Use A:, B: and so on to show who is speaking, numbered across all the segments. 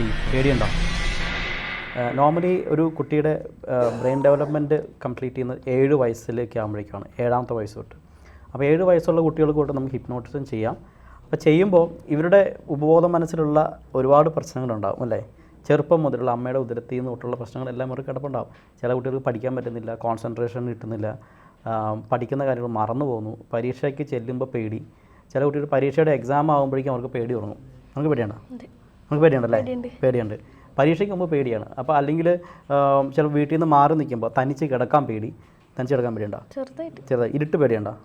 A: Deep പേടിയുണ്ടോ? Normally ഒരു കുട്ടിയുടെ ബ്രെയിൻ ഡെവലപ്മെന്റ് കംപ്ലീറ്റ് ചെയ്യുന്നത് ഏഴ് വയസ്സിലേക്ക് ആകുമ്പോഴേക്കാണ് ഏഴാമത്തെ വയസ്സ് തൊട്ട്. അപ്പോൾ ഏഴ് വയസ്സുള്ള കുട്ടികൾക്ക് തൊട്ട് നമുക്ക് ഹിപ്നോട്ടിസം ചെയ്യാം. അപ്പോൾ ചെയ്യുമ്പോൾ ഇവരുടെ ഉപബോധ മനസ്സിലുള്ള ഒരുപാട് പ്രശ്നങ്ങളുണ്ടാകും അല്ലേ? ചെറുപ്പം മുതലുള്ള അമ്മയുടെ ഉദരത്തിൽ നിന്ന് തൊട്ടുള്ള പ്രശ്നങ്ങളെല്ലാം ഇവർക്ക് കിടപ്പുണ്ടാകും ചില കുട്ടികൾക്ക് പഠിക്കാൻ പറ്റുന്നില്ല കോൺസെൻട്രേഷൻ കിട്ടുന്നില്ല പഠിക്കുന്ന കാര്യങ്ങൾ മറന്നു പോകുന്നു പരീക്ഷയ്ക്ക് ചെല്ലുമ്പോൾ പേടി. ചില കുട്ടികൾ പരീക്ഷയുടെ എക്സാം ആകുമ്പോഴേക്കും അവർക്ക് പേടി തുടങ്ങും. നമുക്ക് പേടിയാണോ? നമുക്ക് പേടിയുണ്ടല്ലേ? പേടിയുണ്ട്. പരീക്ഷയ്ക്ക് മുമ്പ് പേടിയാണ്. അപ്പോൾ അല്ലെങ്കിൽ ചില വീട്ടിൽ നിന്ന് മാറി നിൽക്കുമ്പോൾ തനിച്ച് കിടക്കാൻ പേടി. തനിച്ച് കിടക്കാൻ പേടിയുണ്ടോ?
B: ചെറുതായിട്ട്.
A: ചെറുതായി. ഇരുട്ട് പേടിയുണ്ടോ?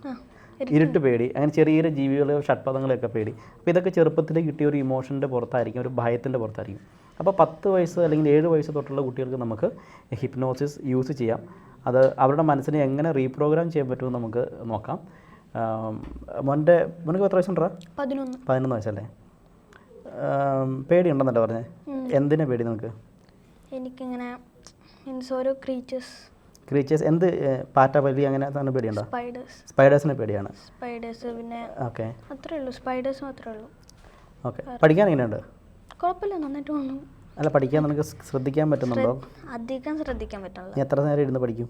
A: ഇരുട്ട്. പേടി. അങ്ങനെ ചെറിയ ചെറിയ ജീവികൾ ഷഡ്പഥങ്ങളെയൊക്കെ പേടി. അപ്പോൾ ഇതൊക്കെ ചെറുപ്പത്തിൽ കിട്ടിയ ഒരു ഇമോഷന്റെ പുറത്തായിരിക്കും ഒരു ഭയത്തിന്റെ പുറത്തായിരിക്കും. അപ്പോൾ പത്ത് വയസ്സ് അല്ലെങ്കിൽ ഏഴ് വയസ്സ് തൊട്ടുള്ള കുട്ടികൾക്ക് നമുക്ക് ഹിപ്നോസിസ് യൂസ് ചെയ്യാം. അത് അവരുടെ മനസ്സിനെ എങ്ങനെ റീപ്രോഗ്രാം ചെയ്യാൻ പറ്റുമെന്ന് നമുക്ക് നോക്കാം. മോന്റെ മോനക്ക് എത്ര വയസ്സുണ്ടാ?
B: പതിനൊന്ന്.
A: പതിനൊന്ന് വയസ്സല്ലേ? പേടിയുണ്ടെന്നല്ലേ പറഞ്ഞേ? എന്തിനാ പേടി നിങ്ങൾക്ക്
B: എനിക്കിങ്ങനെ മീൻസ് ഓരോ ക്രീച്ചേഴ്സ്
A: ക്രീച്ചേഴ്സ് എന്ത് പാറ്റ പല്ലി അങ്ങനെ തന്നെ പേടിയുണ്ടോ?
B: സ്പൈഡേഴ്സ്
A: സ്പൈഡേഴ്സിനെ പേടിയാണ്.
B: സ്പൈഡേഴ്സ് പിന്നെ
A: ഓക്കെ
B: അത്രേ ഉള്ളൂ. സ്പൈഡേഴ്സ് മാത്രമേ ഉള്ളൂ.
A: ഓക്കെ പഠിക്കാൻ എങ്ങനെയുണ്ട്?
B: കുഴപ്പമില്ല നന്നായിട്ട് വന്നു
A: അല്ല പഠിക്കാൻ നിനക്ക് ശ്രദ്ധിക്കാൻ പറ്റുന്നുണ്ടോ?
B: അധികം ശ്രദ്ധിക്കാൻ പറ്റുന്നില്ല
A: എത്ര നേരം ഇരുന്ന് പഠിക്കും?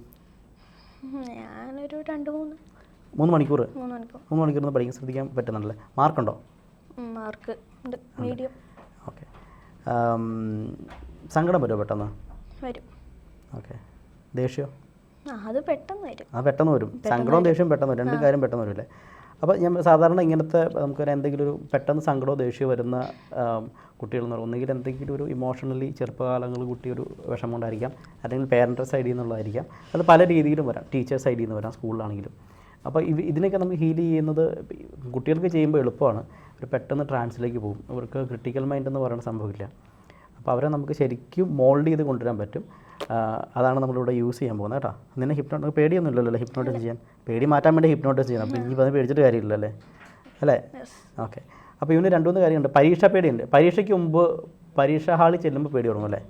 B: ഞാനൊരു രണ്ട് മൂന്ന്.
A: മൂന്ന് മണിക്കൂർ
B: മൂന്ന് മണിക്കൂർ.
A: മൂന്ന് മണിക്കൂർ പഠിക്കാൻ ശ്രദ്ധിക്കാൻ പറ്റുന്നുണ്ടല്ലേ? മാർക്കുണ്ടോ
B: മാർക്ക് ഉണ്ട് മീഡിയം.
A: ഓക്കെ. സങ്കടം വരുമോ പെട്ടെന്ന്?
B: വരും.
A: ഓക്കെ. ദേഷ്യം?
B: അത് പെട്ടെന്ന് വരും.
A: ആ പെട്ടെന്ന് വരും. സങ്കടവും ദേഷ്യവും പെട്ടെന്ന് വരും. രണ്ട് കാര്യം പെട്ടെന്ന് വരില്ലേ? അപ്പോൾ ഞാൻ സാധാരണ ഇങ്ങനത്തെ നമുക്കൊരു എന്തെങ്കിലും ഒരു പെട്ടെന്ന് സങ്കടമോ ദേഷ്യമോ വരുന്ന കുട്ടികൾ എന്ന് പറയുന്നത് ഒന്നുകിൽ എന്തെങ്കിലും ഒരു ഇമോഷണലി ചെറുപ്പകാലങ്ങൾ കുട്ടി ഒരു വിഷമം കൊണ്ടായിരിക്കാം അല്ലെങ്കിൽ പേരന്റ് സൈഡിൽ നിന്നുള്ളതായിരിക്കാം അത് പല രീതിയിലും വരാം. ടീച്ചർ സൈഡിൽ നിന്ന് വരാം. സ്കൂളിലാണെങ്കിലും അപ്പോൾ ഇതിനൊക്കെ നമുക്ക് ഹീൽ ചെയ്യുന്നത് കുട്ടികൾക്ക് ചെയ്യുമ്പോൾ എളുപ്പമാണ്. ഒരു പെട്ടെന്ന് ട്രാൻസിലേക്ക് പോകും. അവർക്ക് ക്രിട്ടിക്കൽ മൈൻഡ് എന്ന് പറയുന്ന സംഭവമില്ല. അപ്പോൾ അവരെ നമുക്ക് ശരിക്കും മോൾഡ് ചെയ്ത് കൊണ്ടുവരാൻ പറ്റും. അതാണ് നമ്മളിവിടെ യൂസ് ചെയ്യാൻ പോകുന്നത് കേട്ടോ. നിന്നെ ഹിപ്നോ പേടിയൊന്നും ഇല്ലല്ലോ ഹിപ്നോട്ടിസ് ചെയ്യാൻ. പേടി മാറ്റാൻ വേണ്ടി ഹിപ്നോട്ടിസ് ചെയ്യണം. അപ്പോൾ ഇനി പറഞ്ഞ് പേടിച്ചിട്ട് കാര്യമില്ലല്ലേ അല്ലേ? ഓക്കെ അപ്പോൾ ഇവന് രണ്ട് മൂന്ന് കാര്യമുണ്ട്. പരീക്ഷ പേടിയുണ്ട്. പരീക്ഷയ്ക്ക് മുമ്പ് പരീക്ഷാ ഹാളിൽ ചെല്ലുമ്പോൾ പേടി തുടങ്ങും അല്ലേ?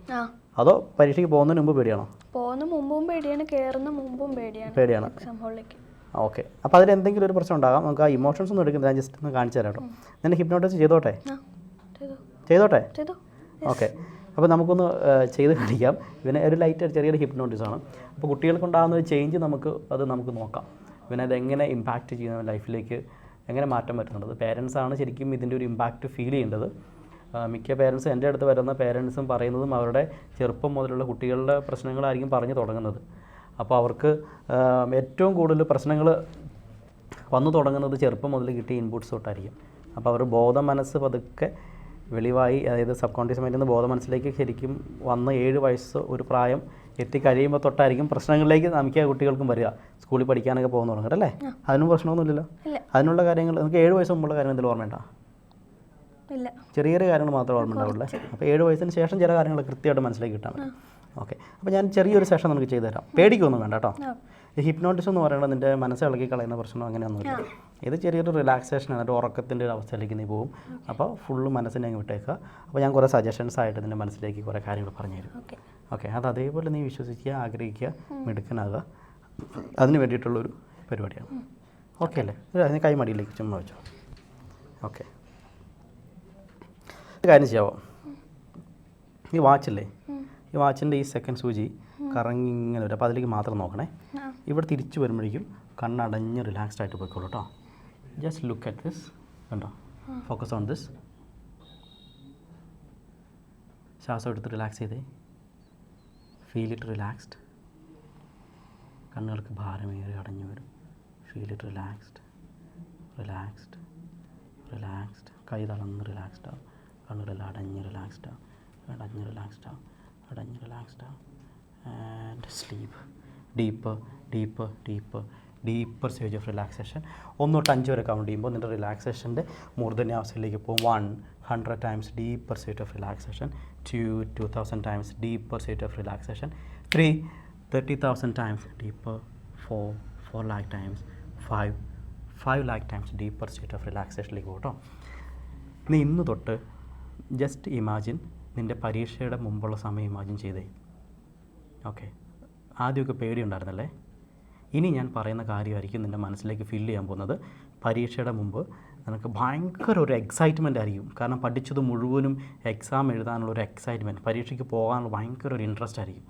A: അതോ പരീക്ഷയ്ക്ക് പോകുന്നതിന് മുമ്പ് പേടിയാണോ?
B: പോകുന്ന മുമ്പും പേടിയാണ് കയറുന്ന മുമ്പും പേടിയാണ്.
A: പേടിയാണ്?
B: എക്സാം ഹാളിലേക്ക്
A: ഓക്കെ. അപ്പോൾ അതിൽ എന്തെങ്കിലും ഒരു പ്രശ്നം ഉണ്ടാകാം. നമുക്ക് ആ ഇമോഷൻസ് ഒന്നും എടുക്കുന്നത് ഞാൻ ജസ്റ്റ് ഒന്ന് കാണിച്ചു തരാം കേട്ടോ. നിന്നെ ഹിപ്നോട്ടിസ് ചെയ്തോട്ടെ? ചെയ്തോട്ടെ? ഓക്കെ. അപ്പോൾ നമുക്കൊന്ന് ചെയ്ത് കാണിക്കാം. ഇവനെ ഒരു ലൈറ്റ് ചെറിയൊരു ഹിപ്നോട്ടിസ് ആണ്. അപ്പോൾ കുട്ടികൾക്കുണ്ടാകുന്ന ഒരു ചേഞ്ച് നമുക്ക് അത് നമുക്ക് നോക്കാം. ഇവനെ അതെങ്ങനെ ഇമ്പാക്റ്റ് ചെയ്യുന്ന ലൈഫിലേക്ക് എങ്ങനെ മാറ്റം വരുന്നുണ്ട്? പേരൻസ് ആണ് ശരിക്കും ഇതിന്റെ ഒരു ഇമ്പാക്റ്റ് ഫീൽ ചെയ്യേണ്ടത്. മിക്ക പേരൻസും എന്റെ അടുത്ത് വരുന്ന പേരൻസും പറയുന്നതും അവരുടെ ചെറുപ്പം മുതലുള്ള കുട്ടികളുടെ പ്രശ്നങ്ങളായിരിക്കും പറഞ്ഞു തുടങ്ങുന്നത്. അപ്പോൾ അവർക്ക് ഏറ്റവും കൂടുതൽ പ്രശ്നങ്ങൾ വന്നു തുടങ്ങുന്നത് ചെറുപ്പം മുതൽ കിട്ടിയ ഇൻപുട്സ് തൊട്ടായിരിക്കും. അപ്പോൾ അവർ ബോധ മനസ്സ് പതുക്കെ വെളിവായി അതായത് സബ് കോൺഷ്യസ് മൈൻഡിൽ നിന്ന് ബോധ മനസ്സിലേക്ക് ശരിക്കും വന്ന് ഏഴ് വയസ്സ് ഒരു പ്രായം എത്തിക്കഴിയുമ്പോൾ തൊട്ടായിരിക്കും പ്രശ്നങ്ങളിലേക്ക് നമുക്ക് കുട്ടികൾക്കും വരിക. സ്കൂളിൽ പഠിക്കാനൊക്കെ പോകുന്ന തുടങ്ങുക അല്ലേ? അതിനും പ്രശ്നമൊന്നുമില്ലല്ലോ? അതിനുള്ള കാര്യങ്ങൾ നമുക്ക് ഏഴ് വയസ്സ് മുമ്പുള്ള കാര്യം എന്തെങ്കിലും ഓർമ്മയുണ്ടോ? ചെറിയ ചെറിയ കാര്യങ്ങൾ മാത്രമേ ഓർമ്മ ഉണ്ടാവുള്ളൂ അപ്പോൾ ഏഴ് വയസ്സിന് ശേഷം ചില കാര്യങ്ങൾ കൃത്യമായിട്ട് മനസ്സിലേക്ക് കിട്ടാൻ പറ്റും. ഓക്കെ. അപ്പോൾ ഞാൻ ചെറിയൊരു സെഷൻ നമുക്ക് ചെയ്തു തരാം. പേടിക്കൊന്നും വേണ്ട കേട്ടോ. ഈ ഹിപ്നോട്ടിസം എന്ന് പറയുന്നത് നിന്റെ മനസ്സ് ഇളകി കളയുന്ന പ്രശ്നം അങ്ങനെയൊന്നുമില്ല ഇത് ചെറിയൊരു റിലാക്സേഷനാണ് ഒരു ഉറക്കത്തിന്റെ ഒരു അവസ്ഥയിലേക്ക് നീ പോകും. അപ്പോൾ ഫുള്ള് മനസ്സിനെ അങ്ങ് വിട്ടേക്കുക. അപ്പോൾ ഞാൻ കുറേ സജഷൻസ് ആയിട്ട് നിന്റെ മനസ്സിലേക്ക് കുറേ കാര്യങ്ങൾ പറഞ്ഞു തരും.
B: ഓക്കെ.
A: ഓക്കെ. അത് അതേപോലെ നീ വിശ്വസിക്കുക ആഗ്രഹിക്കുക മിടുക്കനാകുക അതിന് വേണ്ടിയിട്ടുള്ളൊരു പരിപാടിയാണ്. ഓക്കെ അല്ലേ? അതിന് കൈമടിയിലേക്ക് ചുമ്മാ വെച്ചോ. ഓക്കെ. കാര്യം ചെയ്യാവോ? ഈ വാച്ചില്ലേ ഈ വാച്ചിന്റെ ഈ സെക്കൻഡ് സൂചി കറങ്ങി ഇങ്ങനെ വരും. അപ്പോൾ അതിലേക്ക് മാത്രം നോക്കണേ. ഇവിടെ തിരിച്ചു വരുമ്പോഴേക്കും കണ്ണടഞ്ഞ് റിലാക്സ്ഡ് ആയിട്ട് പോയിക്കോളൂ കേട്ടോ. ജസ്റ്റ് ലുക്ക് അറ്റ് ദിസ് കണ്ടോ? ഫോക്കസ് ഓൺ ദിസ് ശ്വാസം എടുത്ത് റിലാക്സ് ചെയ്തേ. ഫീൽ ഇറ്റ് റിലാക്സ്ഡ് കണ്ണുകൾക്ക് ഭാരമേറി അടഞ്ഞു വരും. Feel it relaxed relaxed relaxed കൈ തളർന്ന് റിലാക്സ്ഡ് ആവും. കണ്ണുകളെല്ലാം അടഞ്ഞ് റിലാക്സ്ഡ് ആവും. അടഞ്ഞ് റിലാക്സ്ഡ് ആവും. അടഞ്ഞ് relaxed and sleep deep deep deep deeper stage of relaxation ഒന്ന് തൊട്ട് അഞ്ച് വരെ കൗണ്ട് ചെയ്യുമ്പോൾ നിന്റെ റിലാക്സേഷന്റെ മൂർധന്യാവസ്ഥയിലേക്ക് പോകും. One hundred times deeper state of relaxation two two thousand times deeper state of relaxation three thirty thousand times deeper four four lakh times five five lakh times deeper state of റിലാക്സേഷനിലേക്ക് പോകട്ടോ കേട്ടോ നീ ഇന്ന് തൊട്ട് just imagine നിന്റെ പരീക്ഷയുടെ മുമ്പുള്ള സമയം imagine ചെയ്തേ. ഓക്കെ. ആദ്യമൊക്കെ പേടിയുണ്ടായിരുന്നല്ലേ? ഇനി ഞാൻ പറയുന്ന കാര്യമായിരിക്കും നിന്റെ മനസ്സിലേക്ക് ഫില്ല് ചെയ്യാൻ പോകുന്നത്. പരീക്ഷയുടെ മുമ്പ് നിനക്ക് ഭയങ്കര ഒരു എക്സൈറ്റ്മെന്റ് ആയിരിക്കും. കാരണം പഠിച്ചത് മുഴുവനും എക്സാം എഴുതാനുള്ള ഒരു എക്സൈറ്റ്മെന്റ് പരീക്ഷയ്ക്ക് പോകാനുള്ള ഭയങ്കര ഒരു ഇൻട്രസ്റ്റ് ആയിരിക്കും.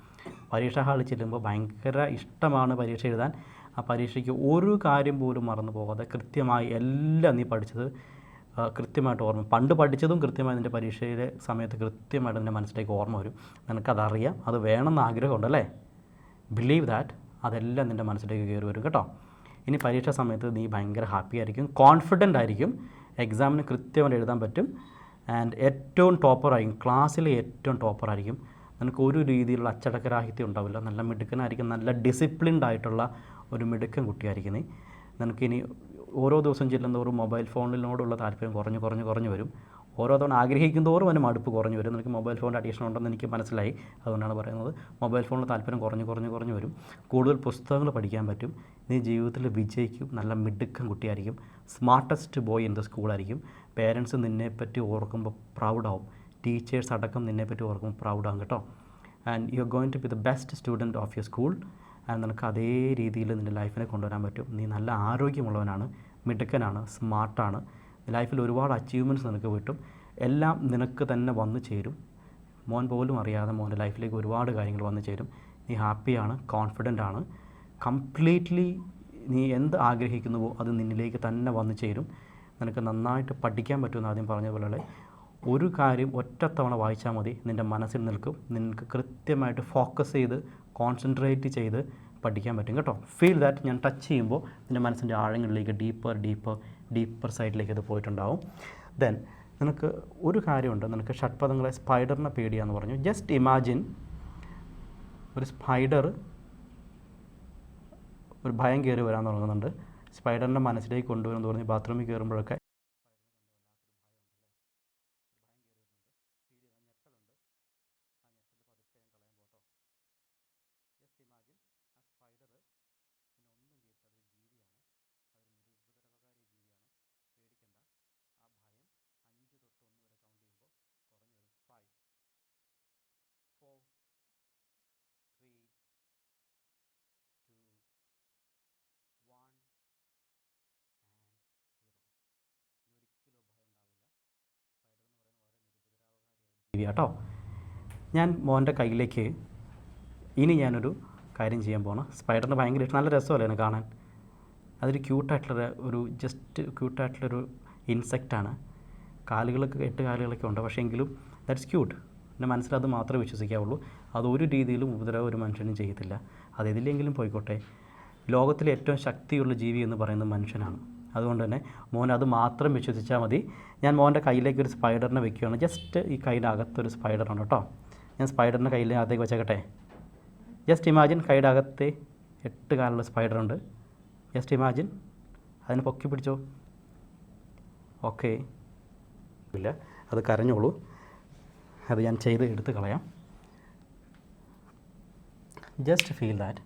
A: പരീക്ഷ ഹാളിൽ ചെല്ലുമ്പോൾ ഭയങ്കര ഇഷ്ടമാണ് പരീക്ഷ എഴുതാൻ. ആ പരീക്ഷയ്ക്ക് ഒരു കാര്യം പോലും മറന്നു പോകാതെ കൃത്യമായി എല്ലാം നീ പഠിച്ചത് കൃത്യമായിട്ട് ഓർമ്മ പണ്ട് പഠിച്ചതും കൃത്യമായി നിന്റെ പരീക്ഷയിലെ സമയത്ത് കൃത്യമായിട്ട് നിന്റെ മനസ്സിലേക്ക് ഓർമ്മ വരും. നിനക്കതറിയാം അത് വേണമെന്ന് ആഗ്രഹമുണ്ടല്ലേ ബിലീവ് ദാറ്റ് അതെല്ലാം നിന്റെ മനസ്സിലേക്ക് കയറി വരും കേട്ടോ. ഇനി പരീക്ഷ സമയത്ത് നീ ഭയങ്കര ഹാപ്പി ആയിരിക്കും കോൺഫിഡന്റ് ആയിരിക്കും. എക്സാമിന് കൃത്യമായിട്ട് എഴുതാൻ പറ്റും. ആൻഡ് ഏറ്റവും ടോപ്പറായിരിക്കും ക്ലാസ്സിലെ ഏറ്റവും ടോപ്പറായിരിക്കും നിനക്ക് ഒരു രീതിയിലുള്ള അച്ചടക്കരാഹിത്യം ഉണ്ടാവില്ല. നല്ല മിടുക്കനായിരിക്കും നല്ല ഡിസിപ്ലിൻഡ് ആയിട്ടുള്ള ഒരു മിടുക്കൻ കുട്ടിയായിരിക്കും നീ. നിനക്കിനി ഓരോ ദിവസം ചെല്ലുന്നതോറും മൊബൈൽ ഫോണിനോടുള്ള താല്പര്യം കുറഞ്ഞ് കുറഞ്ഞ് കുറഞ്ഞ് വരും. ഓരോ തവണ ആഗ്രഹിക്കുന്നതോറും അതിന് മടുപ്പ് കുറഞ്ഞു വരും. എനിക്ക് മൊബൈൽ ഫോണിന്റെ അഡീഷൻ ഉണ്ടെന്ന് എനിക്ക് മനസ്സിലായി. അതുകൊണ്ടാണ് പറയുന്നത് മൊബൈൽ ഫോണിൽ താല്പര്യം കുറഞ്ഞ് കുറഞ്ഞ് കുറഞ്ഞ് വരും. കൂടുതൽ പുസ്തകങ്ങൾ പഠിക്കാൻ പറ്റും. നീ ജീവിതത്തിൽ വിജയിക്കും. നല്ല മിടുക്കം കുട്ടിയായിരിക്കും. സ്മാർട്ടസ്റ്റ് ബോയ് ഇൻ ദ സ്കൂളായിരിക്കും. പേരൻസ് നിന്നെപ്പറ്റി ഓർക്കുമ്പോൾ പ്രൗഡാവും. ടീച്ചേഴ്സ് അടക്കം നിന്നെപ്പറ്റി ഓർക്കുമ്പോൾ പ്രൗഡാകും കേട്ടോ. And you are going to be the best student of your school. And നിനക്ക് അതേ രീതിയിൽ നിന്റെ ലൈഫിനെ കൊണ്ടുവരാൻ പറ്റും. നീ നല്ല ആരോഗ്യമുള്ളവനാണ് മിടുക്കനാണ് സ്മാർട്ടാണ്. ലൈഫിൽ ഒരുപാട് അച്ചീവ്മെന്റ്സ് നിനക്ക് കിട്ടും. എല്ലാം നിനക്ക് തന്നെ വന്നു ചേരും. മോൻ പോലും അറിയാതെ മോന്റെ ലൈഫിലേക്ക് ഒരുപാട് കാര്യങ്ങൾ വന്നു ചേരും. നീ ഹാപ്പിയാണ് കോൺഫിഡന്റ് ആണ്. കംപ്ലീറ്റ്ലി നീ എന്ത് ആഗ്രഹിക്കുന്നുവോ അത് നിന്നിലേക്ക് തന്നെ വന്നു ചേരും. നിനക്ക് നന്നായിട്ട് പഠിക്കാൻ പറ്റുമെന്ന് ആദ്യം പറഞ്ഞ പോലെ ഒരു കാര്യം ഒറ്റത്തവണ വായിച്ചാൽ മതി. നിന്റെ മനസ്സിൽ നിൽക്കും. നിനക്ക് കൃത്യമായിട്ട് ഫോക്കസ് ചെയ്ത് കോൺസെൻട്രേറ്റ് ചെയ്ത് പഠിക്കാൻ പറ്റും കേട്ടോ. ഫീൽ ദാറ്റ് ഞാൻ ടച്ച് ചെയ്യുമ്പോൾ നിന്റെ മനസ്സിന്റെ ആഴങ്ങളിലേക്ക് ഡീപ്പർ ഡീപ്പർ ഡീപ്പർ സൈഡിലേക്ക് അത് പോയിട്ടുണ്ടാവും. ദെൻ നിനക്ക് ഒരു കാര്യമുണ്ട്. നിനക്ക് ഷഡ്പദങ്ങളെ സ്പൈഡറിനെ പേടിയാന്ന് പറഞ്ഞു. ജസ്റ്റ് ഇമാജിൻ ഒരു സ്പൈഡർ ഒരു ഭയം കയറി വരാൻ തുടങ്ങുന്നുണ്ട്. സ്പൈഡറിന്റെ മനസ്സിലേക്ക് കൊണ്ടുവരുമെന്ന് പറഞ്ഞ് ബാത്റൂമിൽ കയറുമ്പോഴൊക്കെ കേട്ടോ ഞാൻ മോന്റെ കയ്യിലേക്ക് ഇനി ഞാനൊരു കാര്യം ചെയ്യാൻ പോകണം സ്പൈഡറിന് ഭയങ്കര ഇഷ്ടം. നല്ല രസമല്ലേ കാണാൻ? അതൊരു ക്യൂട്ടായിട്ടുള്ള ഒരു ജസ്റ്റ് ക്യൂട്ടായിട്ടുള്ളൊരു ഇൻസെക്റ്റാണ്. കാലുകളൊക്കെ എട്ട് കാലുകളൊക്കെ ഉണ്ട്. പക്ഷേ എങ്കിലും ദാറ്റ്സ് ക്യൂട്ട് എന്റെ മനസ്സിൽ അത് മാത്രമേ വിശ്വസിക്കാവുള്ളൂ. അതൊരു രീതിയിലും ഉപദ്രവം ഒരു മനുഷ്യനും ചെയ്യത്തില്ല. അത് എതിലെങ്കിലും പോയിക്കോട്ടെ. ലോകത്തിലെ ഏറ്റവും ശക്തിയുള്ള ജീവി എന്ന് പറയുന്നത് മനുഷ്യനാണ്. അതുകൊണ്ട് തന്നെ മോൻ അത് മാത്രം വിശ്വസിച്ചാൽ മതി. ഞാൻ മോന്റെ കയ്യിലേക്ക് ഒരു സ്പൈഡറിനെ വെക്കുകയാണ്. ജസ്റ്റ് ഈ കയ്യിന്റെ അകത്തൊരു സ്പൈഡറാണ് കേട്ടോ. ഞാൻ സ്പൈഡറിന്റെ കയ്യിൽ അകത്തേക്ക് വെച്ചേക്കട്ടെ. ജസ്റ്റ് ഇമാജിൻ കൈയുടെ അകത്ത് എട്ട് കാലുള്ള സ്പൈഡറുണ്ട്. Just imagine. അതിനെ പൊക്കി പിടിച്ചോ. ഓക്കെ. ഇല്ല അത് കരഞ്ഞോളൂ. അത് ഞാൻ ചെയ്ത് എടുത്ത് കളയാം. Just feel that.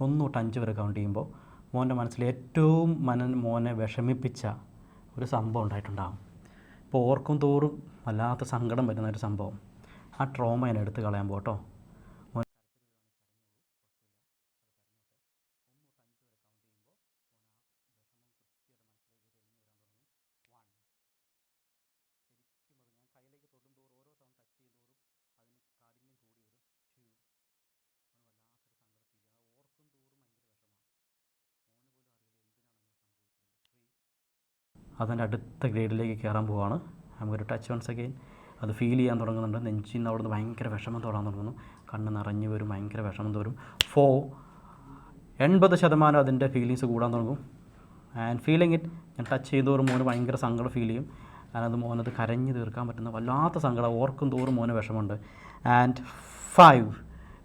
A: ഒന്ന് തൊട്ട് അഞ്ച് വരെ കൗണ്ട് ചെയ്യുമ്പോൾ മോന്റെ മനസ്സിൽ ഏറ്റവും മനൻ മോനെ വിഷമിപ്പിച്ച ഒരു സംഭവം ഉണ്ടായിട്ടുണ്ടാകും ഇപ്പോൾ ഓർക്കും തോറും വല്ലാത്ത സങ്കടം വരുന്ന ഒരു സംഭവം. ആ ട്രോമ ഞാൻ കളയാൻ പോട്ടോ മോൻ അതിന്റെ അടുത്ത ഗ്രേഡിലേക്ക് കയറാൻ പോവാണ്. നമുക്കൊരു ടച്ച് വൺസ് അഗെയിൻ അത് ഫീൽ ചെയ്യാൻ തുടങ്ങുന്നുണ്ട്. നെഞ്ചിൽ നിന്ന് അവിടുന്ന് ഭയങ്കര വിഷമം തോടാൻ തുടങ്ങുന്നു. കണ്ണ് നിറഞ്ഞു വരും ഭയങ്കര വിഷമം തോരും. ഫോ എൺപത് ശതമാനം അതിന്റെ ഫീലിങ്സ് കൂടാൻ തുടങ്ങും. ആൻഡ് ഫീലിംഗ് ഇറ്റ് ഞാൻ ടച്ച് ചെയ്തോറും മോന് ഭയങ്കര സങ്കടം ഫീൽ ചെയ്യും. ഞാനത് മോനത് കരഞ്ഞ് തീർക്കാൻ പറ്റുന്ന വല്ലാത്ത സങ്കടം. ഓർക്കും തോറും മോന് വിഷമമുണ്ട്. ആൻഡ് ഫൈവ്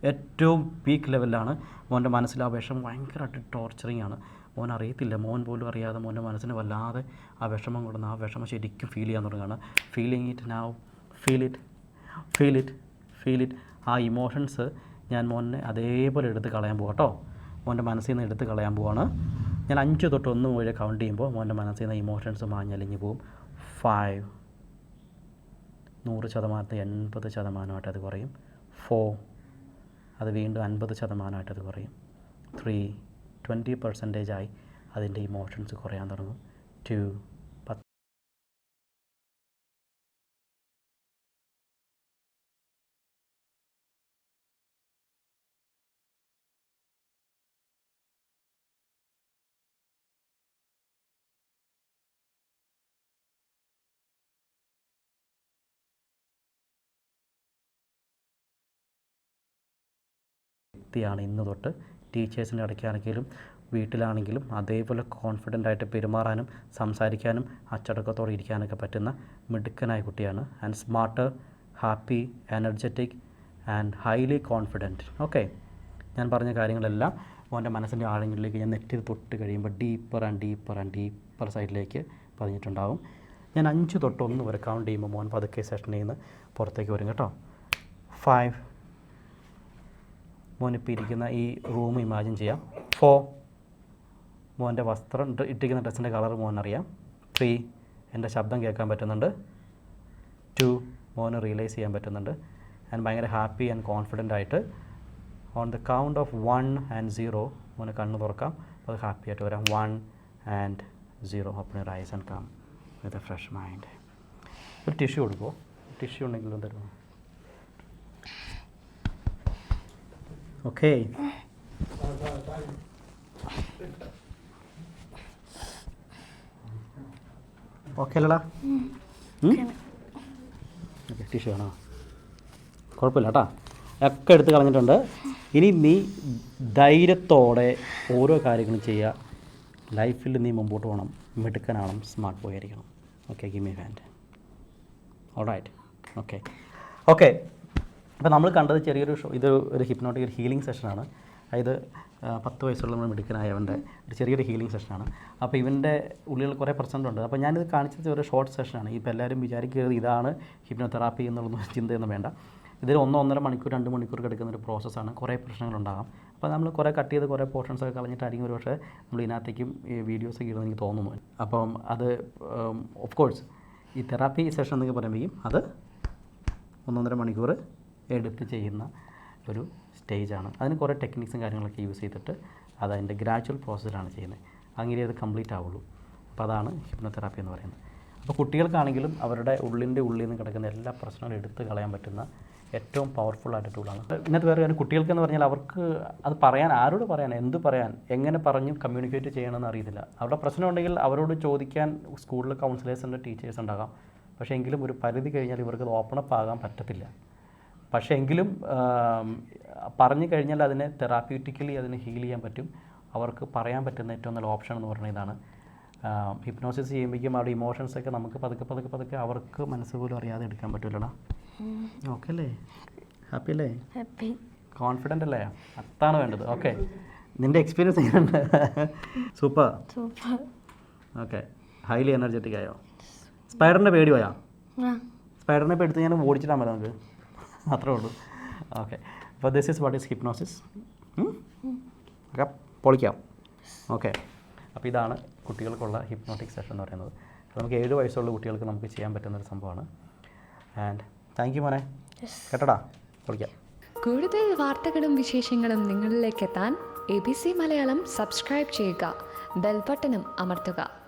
A: ഏറ്റവും പീക്ക് ലെവലിലാണ് മോന്റെ മനസ്സിൽ ആ വിഷമം ഭയങ്കരമായിട്ട് ടോർച്ചറിങ് ആണ്. മോൻ അറിയത്തില്ല മോൻ പോലും അറിയാതെ മോന്റെ മനസ്സിന് വല്ലാതെ ആ വിഷമം കൊടുന്ന് ആ വിഷമം ശരിക്കും ഫീൽ ചെയ്യാൻ തുടങ്ങുകയാണ്. Feeling it now feel it feel it feel it ആ ഇമോഷൻസ് ഞാൻ മോനെ അതേപോലെ എടുത്ത് കളയാൻ പോകാം കേട്ടോ മോന്റെ മനസ്സിൽ നിന്ന് എടുത്ത് കളയാൻ പോവാണ്. ഞാൻ അഞ്ച് തൊട്ട് ഒന്ന് വരെ കൗണ്ട് ചെയ്യുമ്പോൾ മോന്റെ മനസ്സിൽ നിന്ന് ഇമോഷൻസ് മാഞ്ഞലിഞ്ഞ് പോവും. ഫൈവ് നൂറ് ശതമാനത്തിൽ എൺപത് ശതമാനമായിട്ട് അത് കുറയും. ഫോർ അത് വീണ്ടും അൻപത് ശതമാനമായിട്ട് അത് കുറയും. ത്രീ ട്വന്റി പെർസെന്റേജ് ആയി അതിന്റെ ഇമോഷൻസ് കുറയാൻ തുടങ്ങും. ടു ാണ് ഇന്ന് തൊട്ട് ടീച്ചേഴ്സിന്റെ ഇടയ്ക്കാണെങ്കിലും വീട്ടിലാണെങ്കിലും അതേപോലെ കോൺഫിഡന്റ് ആയിട്ട് പെരുമാറാനും സംസാരിക്കാനും അച്ചടക്കത്തോടെ ഇരിക്കാനൊക്കെ പറ്റുന്ന മിടുക്കനായ കുട്ടിയാണ് and smart happy energetic and highly confident okay ഞാൻ പറഞ്ഞ കാര്യങ്ങളെല്ലാം അവന്റെ മനസ്സിന്റെ ആഴങ്ങളിലേക്ക് ഞാൻ നെറ്റിൽ തൊട്ട് കഴിയുമ്പോൾ deeper and deeper and deeper സൈഡിലേക്ക് പതിഞ്ഞിട്ടുണ്ടാവും. ഞാൻ അഞ്ച് തൊട്ട് ഒന്ന് വരെ കൗണ്ട് ചെയ്യുമ്പോൾ മോൻ പതുക്കെ സെഷനിൽ നിന്ന് പുറത്തേക്ക് വരും കേട്ടോ. ഫൈവ് മോനിപ്പോൾ ഇരിക്കുന്ന ഈ റൂം ഇമാജിൻ ചെയ്യാം. ഫോർ മോന്റെ വസ്ത്രം ഇട്ടിരിക്കുന്ന ഡ്രസ്സിന്റെ കളർ മോൻ അറിയാം ത്രീ എന്റെ ശബ്ദം കേൾക്കാൻ പറ്റുന്നുണ്ട്. ടു മോന് റിയലൈസ് ചെയ്യാൻ പറ്റുന്നുണ്ട്. ആൻഡ് ഭയങ്കര ഹാപ്പി ആൻഡ് കോൺഫിഡന്റ് ആയിട്ട് on the count of one and zero മോന് കണ്ണ് തുറക്കാം. അപ്പോൾ അത് ഹാപ്പി ആയിട്ട് വരാം. One and zero open rise and come with a fresh mind ഒരു ടിഷ്യൂ കൊടുക്കുമോ ടിഷ്യൂ ഉണ്ടെങ്കിലും തരുമോ? ഓക്കേ. ഓക്കെ അല്ലടാ. ഓക്കെ ടിഷ്യൂ ആണോ? കുഴപ്പമില്ല കേട്ടാ. ഒക്കെ എടുത്ത് കളഞ്ഞിട്ടുണ്ട്. ഇനി നീ ധൈര്യത്തോടെ ഓരോ കാര്യങ്ങളും ചെയ്യുക. ലൈഫിൽ നീ മുമ്പോട്ട് പോകണം. മിടുക്കനാവണം. സ്മാർട്ട് ബോയ് ആയിരിക്കണം. Okay gimme hand alright okay. Okay. അപ്പോൾ നമ്മൾ കണ്ടത് ചെറിയൊരു ഇത് ഒരു ഹിപ്നോട്ടിക് ഒരു ഹീലിംഗ് സെഷനാണ് അതായത് പത്ത് വയസ്സുള്ള നമ്മൾ മിടുക്കനായവന്റെ ഒരു ചെറിയൊരു ഹീലിംഗ് സെഷനാണ് അപ്പോൾ ഇവന്റെ ഉള്ളിൽ കുറേ പ്രശ്നങ്ങളുണ്ട് അപ്പോൾ ഞാനിത് കാണിച്ചത് ഒരു ഷോർട്ട് സെഷനാണ് ഇപ്പോൾ എല്ലാവരും വിചാരിക്കരുത് ഇതാണ് ഹിപ്നോതെറാപ്പി എന്നുള്ളൊന്നും ചിന്തയൊന്നും വേണ്ട. ഇതിൽ ഒന്നോ ഒന്നര മണിക്കൂർ രണ്ട് മണിക്കൂർ എടുക്കുന്ന ഒരു പ്രോസസ്സാണ് കുറേ പ്രശ്നങ്ങളുണ്ടാകാം അപ്പോൾ നമ്മൾ കുറേ കട്ട് ചെയ്ത് കുറേ പോർഷൻസ് ഒക്കെ കളഞ്ഞിട്ടായിരിക്കും ഒരു പക്ഷേ നമ്മൾ ഇതിനകത്തേക്കും ഈ വീഡിയോസ് ഒക്കെ എനിക്ക് തോന്നുന്നു. അപ്പം അത് ഓഫ് കോഴ്സ് ഈ തെറാപ്പി സെഷൻ എന്നൊക്കെ പറയുമ്പോഴേക്കും അത് ഒന്നൊന്നര മണിക്കൂർ എടുത്ത് ചെയ്യുന്ന ഒരു സ്റ്റേജാണ്. അതിന് കുറേ ടെക്നിക്സും കാര്യങ്ങളൊക്കെ യൂസ് ചെയ്തിട്ട് അത് അതിന്റെ ഗ്രാജുവൽ പ്രോസസ്സിലാണ് ചെയ്യുന്നത്. അങ്ങനെ അത് കംപ്ലീറ്റ് ആവുള്ളൂ. അപ്പോൾ അതാണ് ഹിപ്നോതെറാപ്പി എന്ന് പറയുന്നത്. അപ്പോൾ കുട്ടികൾക്കാണെങ്കിലും അവരുടെ ഉള്ളിന്റെ ഉള്ളിൽ നിന്ന് കിടക്കുന്ന എല്ലാ പ്രശ്നങ്ങളും എടുത്ത് കളയാൻ പറ്റുന്ന ഏറ്റവും പവർഫുൾ ആയിട്ട് ടൂളാണ് ഇന്നത്തെ വേറെ കാര്യം കുട്ടികൾക്കെന്ന് പറഞ്ഞാൽ അവർക്ക് അത് പറയാൻ ആരോട് പറയാൻ എന്ത് പറയാൻ എങ്ങനെ പറഞ്ഞു കമ്മ്യൂണിക്കേറ്റ് ചെയ്യണമെന്ന് അറിയത്തില്ല. അവരുടെ പ്രശ്നം ഉണ്ടെങ്കിൽ അവരോട് ചോദിക്കാൻ സ്കൂളിൽ കൗൺസിലേഴ്സ് ഉണ്ട് ടീച്ചേഴ്സ് ഉണ്ടാകാം. പക്ഷേ എങ്കിലും ഒരു പരിധി കഴിഞ്ഞാൽ ഇവർക്ക് ഓപ്പൺ അപ്പ് ആകാൻ പറ്റത്തില്ല. പക്ഷേ എങ്കിലും പറഞ്ഞു കഴിഞ്ഞാൽ അതിനെ തെറാപ്യൂട്ടിക്കലി അതിനെ ഹീൽ ചെയ്യാൻ പറ്റും. അവർക്ക് പറയാൻ പറ്റുന്ന ഏറ്റവും നല്ല ഓപ്ഷൻ എന്ന് പറഞ്ഞ ഇതാണ്. ഹിപ്നോസിസ് ചെയ്യുമ്പോഴേക്കും അവിടെ ഇമോഷൻസ് ഒക്കെ നമുക്ക് പതുക്കെ പതുക്കെ പതുക്കെ അവർക്ക് മനസ്സ് പോലും അറിയാതെ എടുക്കാൻ പറ്റില്ലടാ ഓക്കെ അല്ലേ? ഹാപ്പി അല്ലേ?
B: ഹാപ്പി
A: കോൺഫിഡന്റ് അല്ലേ? അതാണ് വേണ്ടത്. ഓക്കെ നിന്റെ എക്സ്പീരിയൻസ് എങ്ങനെയുണ്ട്? Super
B: super
A: okay highly energetic ആയോ? സ്പൈഡറിന്റെ പേടി പോയാ? സ്പൈഡറിനെ പേടിച്ച് ഞാൻ ഓടിച്ചിട്ടാൻ മതി നമുക്ക്. അത്രേ ഉള്ളൂ. ഓക്കെ അപ്പോൾ this is what is hypnosis ഒക്കെ പൊളിക്കാം. ഓക്കെ അപ്പോൾ ഇതാണ് കുട്ടികൾക്കുള്ള ഹിപ്നോട്ടിക് സെഷൻ എന്ന് പറയുന്നത്. നമുക്ക് ഏഴ് വയസ്സുള്ള കുട്ടികൾക്ക് നമുക്ക് ചെയ്യാൻ പറ്റുന്ന ഒരു സംഭവമാണ്. ആൻഡ് താങ്ക് യു മോനെ. കേട്ടടാ? പൊളിക്കാം.
C: കൂടുതൽ വാർത്തകളും വിശേഷങ്ങളും നിങ്ങളിലേക്ക് എത്താൻ A B C Malayalam subscribe ചെയ്യുക. ബെൽബട്ടനും അമർത്തുക.